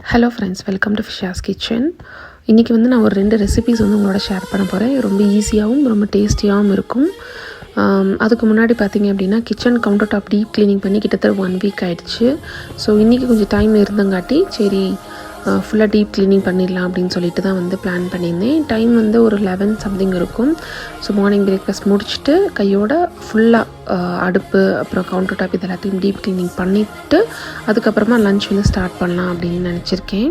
Hello friends welcome to Fisha's kitchen இன்றைக்கி வந்து நான் ஒரு ரெண்டு ரெசிபிஸ் வந்து உங்களோட ஷேர் பண்ண போகிறேன் ரொம்ப ஈஸியாகவும் ரொம்ப டேஸ்டியாகவும் இருக்கும். அதுக்கு முன்னாடி பார்த்தீங்க அப்படின்னா kitchen counter top deep cleaning பண்ணி கிட்டத்தட்ட ஒன் வீக் ஆகிடுச்சு ஸோ இன்றைக்கி கொஞ்சம் டைம் இருந்தங்காட்டி சரி ஃபுல்லாக டீப் க்ளீனிங் பண்ணிடலாம் அப்படின்னு சொல்லிட்டு தான் வந்து பிளான் பண்ணியிருந்தேன். டைம் வந்து ஒரு லெவன் சம்திங் இருக்கும். ஸோ மார்னிங் பிரேக்ஃபாஸ்ட் முடிச்சுட்டு கையோட ஃபுல்லாக அடுப்பு அப்புறம் கவுண்டர் டாப் இது எல்லாத்தையும் டீப் க்ளீனிங் பண்ணிவிட்டு அதுக்கப்புறமா லன்ச் வந்து ஸ்டார்ட் பண்ணலாம் அப்படின்னு நினச்சிருக்கேன்.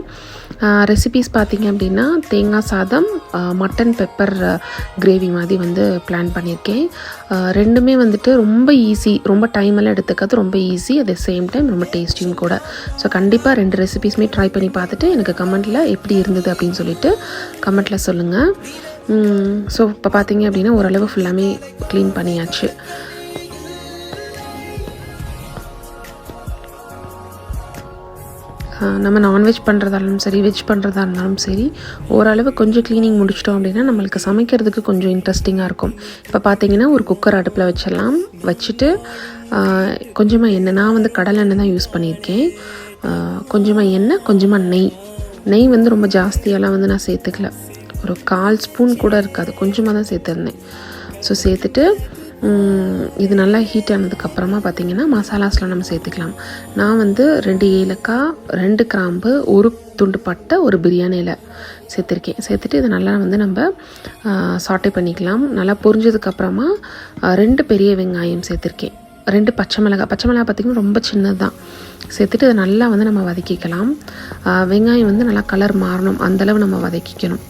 ரெசிபீஸ் பார்த்தீங்க அப்படின்னா தேங்காய் சாதம் மட்டன் பெப்பர் கிரேவி மாதிரி வந்து பிளான் பண்ணியிருக்கேன் ரெண்டுமே வந்துட்டு ரொம்ப ஈஸி ரொம்ப டைம் எல்லாம் எடுத்துக்காது ரொம்ப easy at the same time ரொம்ப டேஸ்டியும் கூட. ஸோ கண்டிப்பாக ரெண்டு ரெசிபீஸுமே ட்ரை பண்ணி பார்த்துட்டு எனக்கு கமெண்ட்டில் எப்படி இருந்தது அப்படின்னு சொல்லிட்டு கமெண்ட்டில் சொல்லுங்கள் ஸோ இப்போ பார்த்தீங்க அப்படின்னா ஓரளவு ஃபுல்லாமே க்ளீன் பண்ணியாச்சு. நம்ம நான்வெஜ் பண்ணுறதா இருந்தாலும் சரி வெஜ் பண்ணுறதா இருந்தாலும் சரி ஓரளவு கொஞ்சம் க்ளீனிங் முடிச்சிட்டோம் அப்படின்னா நம்மளுக்கு சமைக்கிறதுக்கு கொஞ்சம் இன்ட்ரெஸ்டிங்காக இருக்கும். இப்போ பார்த்தீங்கன்னா ஒரு குக்கர் அடுப்பில் வச்சிடலாம். வச்சுட்டு கொஞ்சமாக எண்ணெய் நான் வந்து கடலை எண்ணெய் தான் யூஸ் பண்ணியிருக்கேன். கொஞ்சமாக எண்ணெய் கொஞ்சமாக நெய். நெய் வந்து ரொம்ப ஜாஸ்தியெல்லாம் வந்து நான் சேர்த்துக்கல. ஒரு கால் ஸ்பூன் கூட இருக்காது கொஞ்சமாக தான் சேர்த்துருந்தேன். ஸோ சேர்த்துட்டு இது நல்லா ஹீட் ஆனதுக்கப்புறமா பார்த்தீங்கன்னா மசாலாஸ்லாம் நம்ம சேர்த்துக்கலாம். நான் வந்து ரெண்டு ஏலக்காய் ரெண்டு கிராம்பு ஒரு துண்டு பட்டை ஒரு பிரியாணியில் சேர்த்துருக்கேன். சேர்த்துட்டு இதை நல்லா வந்து நம்ம சாட்டை பண்ணிக்கலாம். நல்லா பொரிஞ்சதுக்கப்புறமா ரெண்டு பெரிய வெங்காயம் சேர்த்துருக்கேன். ரெண்டு பச்சை மிளகாய் பச்சை மிளகாய் பார்த்திங்கன்னா ரொம்ப சின்னது தான் சேர்த்துட்டு இதை நல்லா வந்து நம்ம வதக்கிக்கலாம். வெங்காயம் வந்து நல்லா கலர் மாறணும். அந்தளவு நம்ம வதக்கிக்கணும்.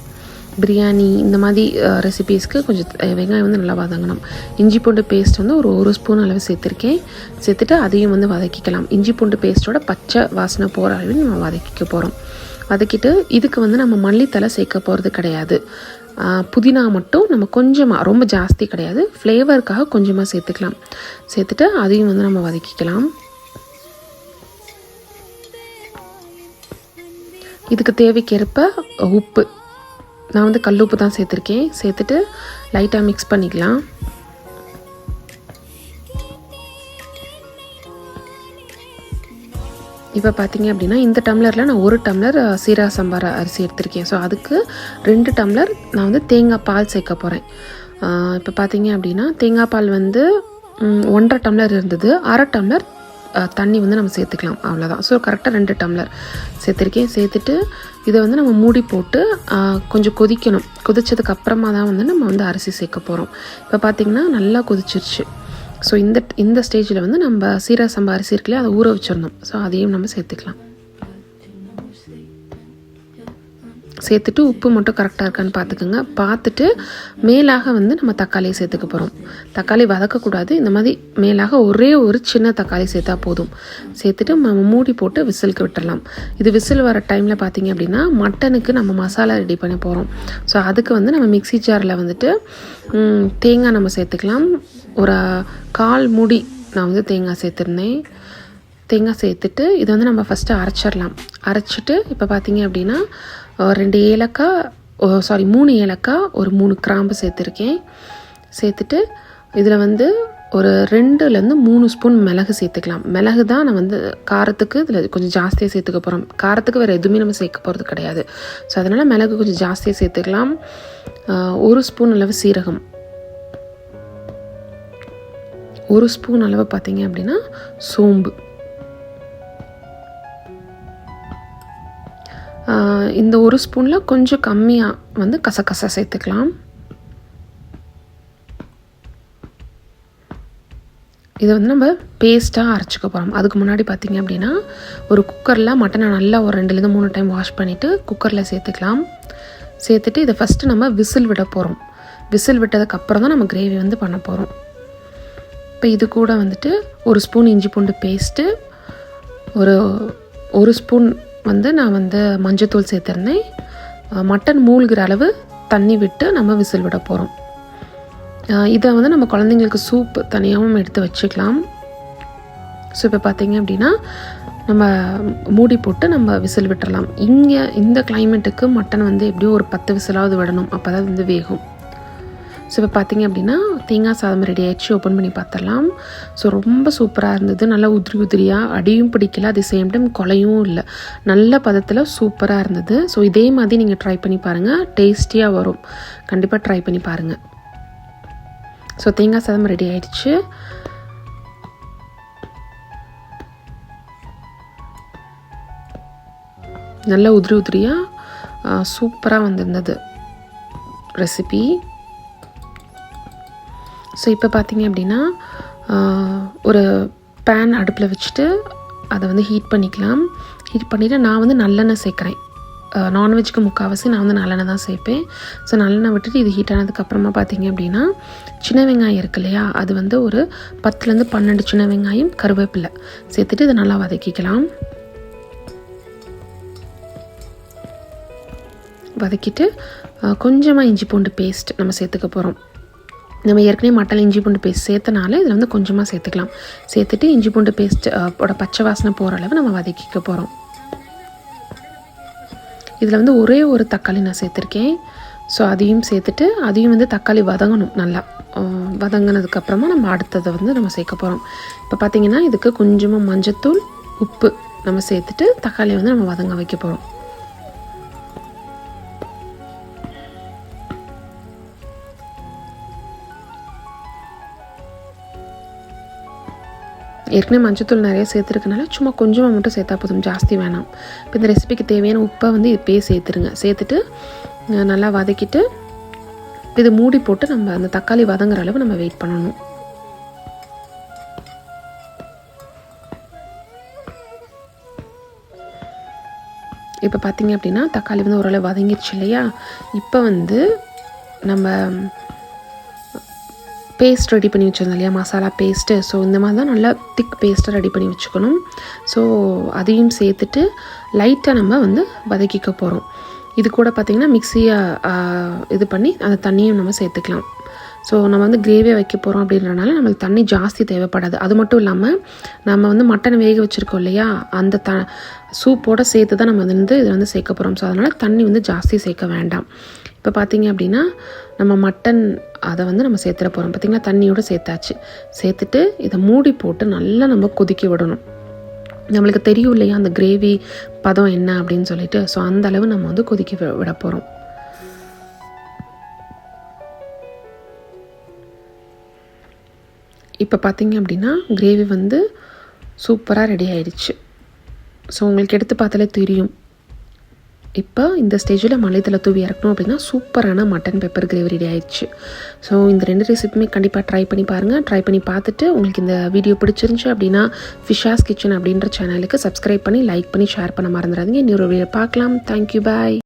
பிரியாணி இந்த மாதிரி ரெசிபீஸ்க்கு கொஞ்சம் வெங்காயம் வந்து நல்லா வதங்கணும். இஞ்சி பூண்டு பேஸ்ட் வந்து ஒரு ஒரு ஸ்பூன் அளவு சேர்த்துருக்கேன். சேர்த்துட்டு அதையும் வந்து வதக்கிக்கலாம். இஞ்சி பூண்டு பேஸ்ட்டோட பச்சை வாசனை போகிற அளவு நம்ம வதக்கிக்க போகிறோம் வதக்கிட்டு இதுக்கு வந்து நம்ம மல்லித்தலை சேர்க்க போகிறது கிடையாது. புதினா மட்டும் நம்ம கொஞ்சமாக ரொம்ப ஜாஸ்தி கிடையாது. ஃப்ளேவருக்காக கொஞ்சமாக சேர்த்துக்கலாம். சேர்த்துட்டு அதையும் வந்து நம்ம வதக்கிக்கலாம். இதுக்கு தேவைக்கேற்ப உப்பு. நான் வந்து கல் உப்பு தான் சேர்த்துருக்கேன். சேர்த்துட்டு லைட்டாக மிக்ஸ் பண்ணிக்கலாம். இப்போ பார்த்தீங்க அப்படின்னா இந்த டம்ளரில் நான் ஒரு டம்ளர் சீரா சம்பார அரிசி எடுத்திருக்கேன். ஸோ அதுக்கு ரெண்டு டம்ளர் நான் வந்து தேங்காய் பால் சேர்க்க போகிறேன் இப்போ பார்த்தீங்க அப்படின்னா தேங்காய் பால் வந்து ஒன்றரை டம்ளர் இருந்தது. அரை டம்ளர் தண்ணி வந்து நம்ம சேர்த்துக்கலாம். அவ்வளோதான் ஸோ கரெக்டாக ரெண்டு டம்ளர் சேர்த்துருக்கேன். சேர்த்துட்டு இதை வந்து நம்ம மூடி போட்டு கொஞ்சம் கொதிக்கணும். கொதிச்சதுக்கு அப்புறமா தான் வந்து நம்ம வந்து அரிசி சேர்க்க போகிறோம் இப்போ பார்த்தீங்கன்னா நல்லா கொதிச்சிருச்சு. ஸோ இந்த இந்த ஸ்டேஜில் வந்து நம்ம சீரக சம்பா அரிசி இருக்குல்லையா அதை ஊற வச்சிருந்தோம் ஸோ அதையும் நம்ம சேர்த்துக்கலாம். சேர்த்துட்டு உப்பு மட்டும் கரெக்டாக இருக்கான்னு பார்த்துக்கோங்க. பார்த்துட்டு மேலாக வந்து நம்ம தக்காளியை சேர்த்துக்க போகிறோம் தக்காளி வதக்கக்கூடாது. இந்த மாதிரி மேலாக ஒரே ஒரு சின்ன தக்காளி சேர்த்தா போதும். சேர்த்துட்டு நம்ம மூடி போட்டு விசிலுக்கு விட்டுறலாம். இது விசில் வர டைமில் பார்த்திங்க அப்படின்னா மட்டனுக்கு நம்ம மசாலா ரெடி பண்ண போகிறோம் ஸோ அதுக்கு வந்து நம்ம மிக்சி ஜாரில் வந்துட்டு தேங்காய் நம்ம சேர்த்துக்கலாம். ஒரு கால் மூடி நான் வந்து தேங்காய் சேர்த்துருந்தேன். தேங்காய் சேர்த்துட்டு இதை வந்து நம்ம ஃபஸ்ட்டு அரைச்சிடலாம். அரைச்சிட்டு இப்போ பார்த்தீங்க அப்படின்னா ரெண்டு ஏலக்காய் சாரி மூணு ஏலக்காய் ஒரு மூணு கிராம்பு சேர்த்துருக்கேன். சேர்த்துட்டு இதில் வந்து ஒரு ரெண்டுலேருந்து மூணு ஸ்பூன் மிளகு சேர்த்துக்கலாம். மிளகு தான் நான் வந்து காரத்துக்கு இதில் கொஞ்சம் ஜாஸ்தியாக சேர்த்துக்க போகிறோம் காரத்துக்கு வேறு எதுவுமே நம்ம சேர்க்க போகிறது கிடையாது. ஸோ அதனால் மிளகு கொஞ்சம் ஜாஸ்தியாக சேர்த்துக்கலாம். ஒரு ஸ்பூன் அளவு சீரகம். ஒரு ஸ்பூன் அளவு பார்த்தீங்க அப்படின்னா சோம்பு. இந்த ஒரு ஸ்பூனில் கொஞ்சம் கம்மியாக வந்து கசக்கசை சேர்த்துக்கலாம். இதை வந்து நம்ம பேஸ்ட்டாக அரைச்சிக்க போகிறோம் அதுக்கு முன்னாடி பார்த்தீங்க அப்படின்னா ஒரு குக்கரில் மட்டனை நல்லா ஒரு ரெண்டுலேருந்து மூணு டைம் வாஷ் பண்ணிவிட்டு குக்கரில் சேர்த்துக்கலாம். சேர்த்துட்டு இதை ஃபஸ்ட்டு நம்ம விசில் விட போகிறோம் விசில் விட்டதுக்கப்புறம் தான் நம்ம கிரேவி வந்து பண்ண போகிறோம் இப்போ இது கூட வந்துட்டு ஒரு ஸ்பூன் இஞ்சி பூண்டு பேஸ்ட்டு ஒரு ஒரு ஸ்பூன் வந்து நான் வந்து மஞ்சத்தூள் சேர்த்துருந்தேன். மட்டன் மூழ்கிற அளவு தண்ணி விட்டு நம்ம விசில் விட போகிறோம் இதை வந்து நம்ம குழந்தைங்களுக்கு சூப் தனியாகவும் எடுத்து வச்சுக்கலாம். ஸோ இப்போ பார்த்தீங்க அப்படின்னா நம்ம மூடி போட்டு நம்ம விசில் விட்டுறலாம். இங்கே இந்த கிளைமேட்டுக்கு மட்டன் வந்து எப்படியும் ஒரு பத்து விசிலாவது விடணும். அப்போ தான் வந்து வேகும். ஸோ இப்போ பார்த்தீங்க அப்படின்னா தேங்காய் சாதம் ரெடி ஆகிடுச்சு ஓப்பன் பண்ணி பார்த்துடலாம் ஸோ ரொம்ப சூப்பராக இருந்தது. நல்லா உதிரி உதிரியாக அடியும் பிடிக்கல. அது சேம் டைம் கொலையும் இல்லை. நல்ல பதத்தில் சூப்பராக இருந்தது. ஸோ இதே மாதிரி நீங்கள் ட்ரை பண்ணி பாருங்கள் டேஸ்டியாக வரும். கண்டிப்பாக ட்ரை பண்ணி பாருங்கள் ஸோ தேங்காய் சாதம் ரெடி ஆகிடுச்சு நல்ல உதிரி உதிரியாக சூப்பராக வந்திருந்தது. ரெசிபி ஸோ இப்போ பார்த்தீங்க அப்படின்னா ஒரு பேன் அடுப்பில் வச்சுட்டு அதை வந்து ஹீட் பண்ணிக்கலாம். ஹீட் பண்ணிவிட்டு நான் வந்து நல்லெண்ணெய் சேர்க்குறேன். நான்வெஜ்க்கு முக்கால்வாசி நான் வந்து நல்லெண்ணெய் தான் சேர்ப்பேன். ஸோ நல்லெண்ணெய் விட்டுட்டு இது ஹீட் ஆனதுக்கப்புறமா பார்த்தீங்க அப்படின்னா சின்ன வெங்காயம் இருக்கு இல்லையா? அது வந்து ஒரு பத்துலேருந்து பன்னெண்டு சின்ன வெங்காயம் கருவேப்பிலை சேர்த்துட்டு இதை நல்லா வதக்கிக்கலாம். வதக்கிட்டு கொஞ்சமாக இஞ்சி பூண்டு பேஸ்ட் நம்ம சேர்த்துக்க போகிறோம் நம்ம ஏற்கனவே மட்டன் இஞ்சி பூண்டு பேஸ்ட் சேர்த்தனால இதில் வந்து கொஞ்சமாக சேர்த்துக்கலாம். சேர்த்துட்டு இஞ்சி பூண்டு பேஸ்ட் ஓட பச்சை வாசனை போகிற அளவு நம்ம வதக்கிக்க போகிறோம் இதில் வந்து ஒரே ஒரு தக்காளி நான் சேர்த்துருக்கேன். ஸோ அதையும் சேர்த்துட்டு அதையும் வந்து தக்காளி வதங்கணும் நல்லா. வதங்கினதுக்கப்புறமா நம்ம அடுத்ததை வந்து நம்ம சேர்க்க போகிறோம் இப்போ பார்த்தீங்கன்னா இதுக்கு கொஞ்சமாக மஞ்சத்தூள் உப்பு நம்ம சேர்த்துட்டு தக்காளியை வந்து நம்ம வதங்க வைக்க போகிறோம் ஏற்கனவே மஞ்சத்தூள் நிறைய சேர்த்துருக்கனால சும்மா கொஞ்சமாக மட்டும் சேர்த்தா போதும். ஜாஸ்தி வேணாம். இப்போ இந்த ரெசிபிக்கு தேவையான உப்பை வந்து இப்போயே சேர்த்துருங்க. சேர்த்துட்டு நல்லா வதக்கிட்டு இது மூடி போட்டு நம்ம அந்த தக்காளி வதங்குற அளவு நம்ம வெயிட் பண்ணணும். இப்போ பார்த்தீங்க அப்படின்னா தக்காளி வந்து ஓரளவு வதங்கிடுச்சு இல்லையா? இப்போ வந்து நம்ம பேஸ்ட் ரெடி பண்ணி வச்சுருந்தோம் இல்லையா? மசாலா பேஸ்ட்டு ஸோ இந்த மாதிரி தான் நல்லா திக் பேஸ்ட்டை ரெடி பண்ணி வச்சுக்கணும். ஸோ அதையும் சேர்த்துட்டு லைட்டாக நம்ம வந்து வதக்கிக்க போகிறோம் இது கூட பார்த்திங்கன்னா மிக்சியை இது பண்ணி அந்த தண்ணியும் நம்ம சேர்த்துக்கலாம். ஸோ நம்ம வந்து கிரேவியை வைக்க போகிறோம் அப்படின்றனால நம்மளுக்கு தண்ணி ஜாஸ்தி தேவைப்படாது. அது மட்டும் இல்லாமல் நம்ம வந்து மட்டன் வேக வச்சுருக்கோம் இல்லையா? அந்த த சூப்போடு சேர்த்து தான் நம்ம வந்து இதை வந்து சேர்க்க போகிறோம் ஸோ அதனால் தண்ணி வந்து ஜாஸ்தி சேர்க்க வேண்டாம். இப்போ பார்த்தீங்க அப்படின்னா நம்ம மட்டன் அதை வந்து நம்ம சேர்த்துட போகிறோம் பார்த்திங்களா தண்ணியோடு சேர்த்தாச்சு. சேர்த்துட்டு இதை மூடி போட்டு நல்லா நம்ம கொதிக்க விடணும். நம்மளுக்கு தெரியும் இல்லையா அந்த கிரேவி பதம் என்ன அப்படின்னு சொல்லிட்டு. ஸோ அந்த அளவு நம்ம வந்து கொதிக்க வி- விட போகிறோம் இப்போ பார்த்தீங்க அப்படின்னா கிரேவி வந்து சூப்பராக ரெடி ஆயிடுச்சு. ஸோ உங்களுக்கு எடுத்து பார்த்தாலே தெரியும். இப்போ இந்த ஸ்டேஜில் மலைத்தலை தூவி இறக்கணும் அப்படின்னா சூப்பரான மட்டன் பெப்பர் கிரேவி ரெடி ஆயிடுச்சு. ஸோ இந்த ரெண்டு ரெசிபியுமே கண்டிப்பாக ட்ரை பண்ணி பாருங்கள் ட்ரை பண்ணி பார்த்துட்டு உங்களுக்கு இந்த வீடியோ பிடிச்சிருந்துச்சு அப்படின்னா ஃபிஷாஸ் கிச்சன் அப்படின்ற சேனலுக்கு சப்ஸ்கிரைப் பண்ணி லைக் பண்ணி ஷேர் பண்ண மறந்துடாதீங்க. இன்னொரு வீடியோ பார்க்கலாம். Thank you bye